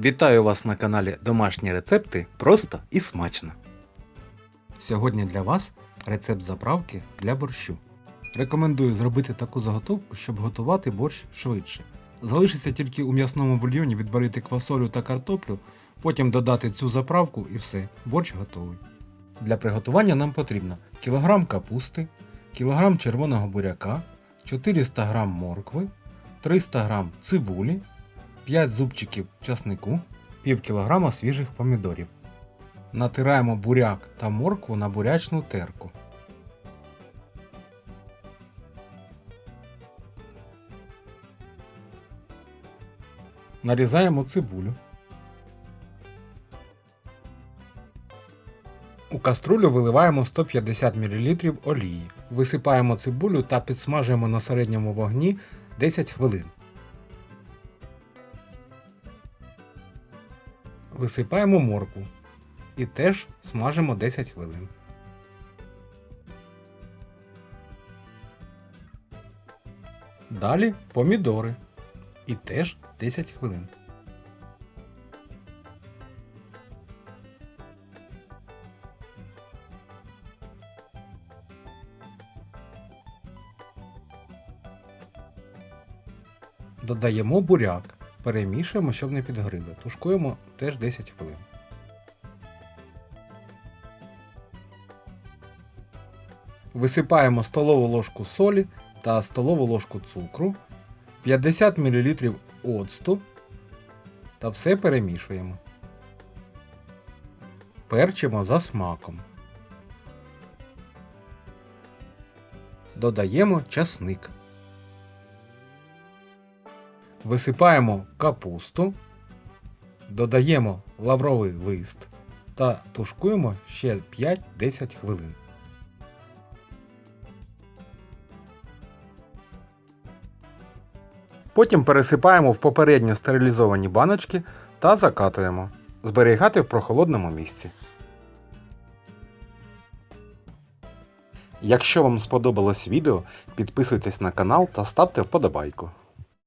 Вітаю вас на каналі Домашні рецепти просто і смачно. Сьогодні для вас рецепт заправки для борщу. Рекомендую зробити таку заготовку, щоб готувати борщ швидше. Залишиться тільки у м'ясному бульйоні відварити квасолю та картоплю, потім додати цю заправку і все, борщ готовий. Для приготування нам потрібно кілограм капусти, кілограм червоного буряка, 400 г моркви, 300 г цибулі, 5 зубчиків часнику, пів кілограма свіжих помідорів. Натираємо буряк та моркву на бурячну терку. Нарізаємо цибулю. У каструлю виливаємо 150 мл олії. Висипаємо цибулю та підсмажуємо на середньому вогні 10 хвилин. Висипаємо моркву і теж смажимо 10 хвилин. Далі помідори і теж 10 хвилин. Додаємо буряк. Перемішуємо, щоб не підгоріло. Тушкуємо теж 10 хвилин. Висипаємо столову ложку солі та столову ложку цукру, 50 мл оцту та все перемішуємо. Перчимо за смаком. Додаємо часник. Висипаємо капусту, додаємо лавровий лист та тушкуємо ще 5-10 хвилин. Потім пересипаємо в попередньо стерилізовані баночки та закатуємо. Зберігати в прохолодному місці. Якщо вам сподобалось відео, підписуйтесь на канал та ставте вподобайку.